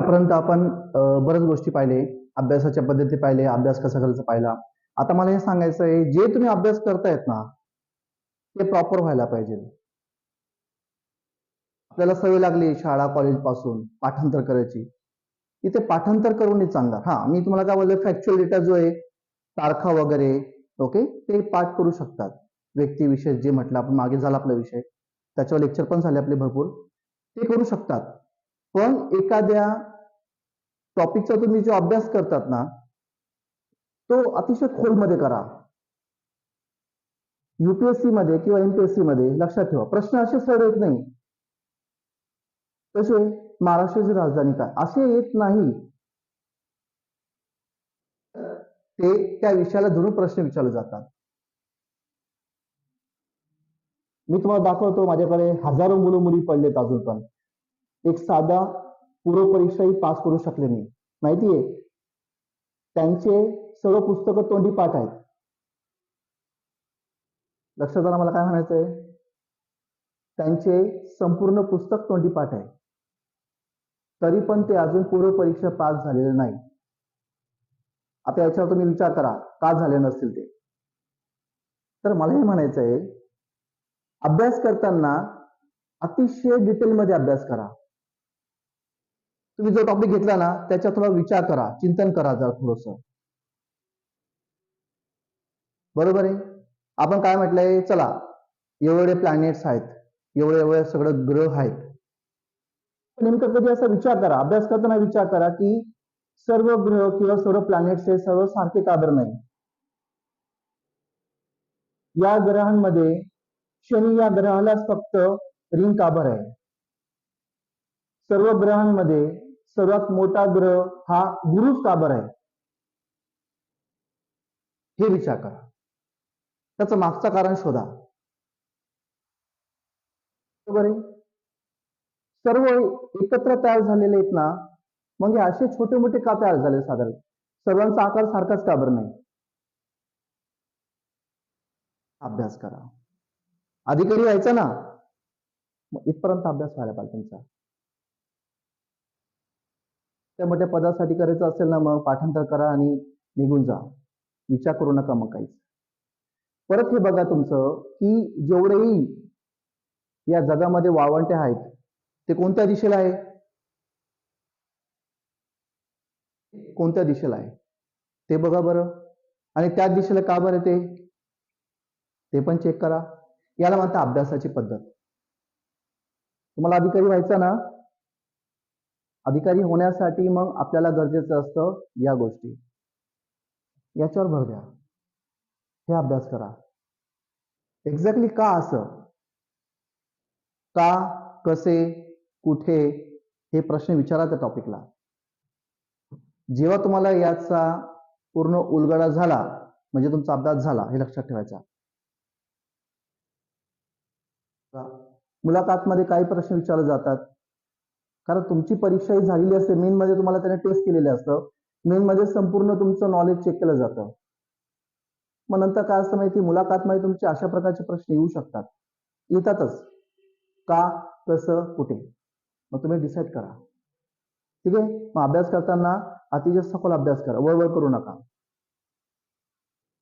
आतापर्यंत आपण बऱ्याच गोष्टी पाहिले अभ्यासाच्या पद्धती पाहिले अभ्यास कसा करायचा पाहिला. आता मला हे सांगायचं आहे जे तुम्ही अभ्यास करतायत ना ते प्रॉपर व्हायला पाहिजे. आपल्याला सवय लागली शाळा कॉलेजपासून पाठांतर करायची. इथे पाठांतर करून चांगला हा मी तुम्हाला काय बोललो फॅक्च्युअल डेटा जो आहे तारखा वगैरे ओके ते पाठ करू शकतात. व्यक्तिविशेष जे म्हटलं आपण मागे झाला आपला विषय त्याच्यावर लेक्चर पण झाले आपले भरपूर. ते करू शकतात. पण एखाद्या टॉपिकचा तुम्ही जो अभ्यास करतात ना तो अतिशय खोलमध्ये करा. युपीएससी मध्ये किंवा एमपीएससी मध्ये लक्षात ठेवा. प्रश्न असे सरळ येत नाही. तसे महाराष्ट्राची राजधानी काय? असे येत नाही. ते त्या विषयाला धरून प्रश्न विचारले जातात. मी तुम्हाला दाखवतो माझ्याकडे हजारो मुलं मुली पडलेत अजून पण. एक साधा पूर्व परीक्षाही पास करू शकले नाही. माहितीये? त्यांचे सर्व पुस्तकं तोंडी पाठ आहेत. लक्षात आला मला काय म्हणायचंय? त्यांचे संपूर्ण पुस्तक तोंडी पाठ आहे. तरी पण ते अजून पूर्व परीक्षा पास झालेले नाही. आता याच्यावर तुम्ही विचार करा का झाले नसतील ते? तर मला हे म्हणायचं आहे अभ्यास करताना अतिशय डिटेलमध्ये अभ्यास करा. तुम्ही जो टॉपिक घेतला ना त्याच्या थोडा विचार करा चिंतन करा जरा थोडस. बरोबर आहे? आपण काय म्हटलंय? चला एवढे प्लॅनेट्स आहेत एवढे एवढे सगळं ग्रह आहेत. नेमकं कधी असा विचार करा अभ्यास करताना विचार करा की सर्व ग्रह किंवा सर्व प्लॅनेट्स हे सर्व सारखे का बरं नाही या ग्रहांमध्ये शनी या ग्रहालाच फक्त रिंग काबर आहे. सर्व ग्रहांमध्ये सर्वात मोठा ग्रह हा गुरुच का बरं आहे? हे विचार करा. त्याचं मागचं कारण शोधा. बरोबर आहे? सर्व एकत्र तयार झालेले आहेत ना मग हे असे छोटे मोठे का तयार झाले साधारण? सर्वांचा आकार सारखाच का बरं नाही? अभ्यास करा. अधिकारी यायचा ना? मग इथपर्यंत अभ्यास व्हायला पाहिजे तुमचा. त्या मोठ्या पदासाठी करायचं असेल ना मग पाठांतर करा आणि निघून जा. विचार करू नका मग काहीच. परत हे बघा तुमचं की जेवढेही या जगामध्ये वावंटे आहेत ते कोणत्या दिशेला आहे? कोणत्या दिशेला आहे? ते बघा बरं. आणि त्या दिशेला का बरं ते? ते पण चेक करा. याला म्हणतात अभ्यासाची पद्धत. तुम्हाला अधिकारी व्हायचा ना अधिकारी होण्यासाठी मग आपल्याला गरजेचं असतं या गोष्टी. याच्यावर भर द्या. हे अभ्यास करा. एक्झॅक्टली का असं? का कसे कुठे? हे प्रश्न विचारा त्या टॉपिकला जेव्हा तुम्हाला याचा पूर्ण उलगडा झाला म्हणजे तुमचा अभ्यास झाला हे लक्षात ठेवायचा. मुलाखतमध्ये काही प्रश्न विचारले जातात. कारण तुमची परीक्षा ही झालेली असते. मेन मध्ये तुम्हाला त्याने टेस्ट केलेलं असतं. मेन मध्ये संपूर्ण तुमचं नॉलेज चेक केलं जातं. मग नंतर काय असतं माहिती? मुलाखत मध्ये तुमचे अशा प्रकारचे प्रश्न येऊ शकतात. येतातच. का? कसं? कुठे? मग तुम्ही डिसाईड करा. ठीक आहे? मग अभ्यास करताना अतिशय सखोल अभ्यास करा. वळवळ करू नका.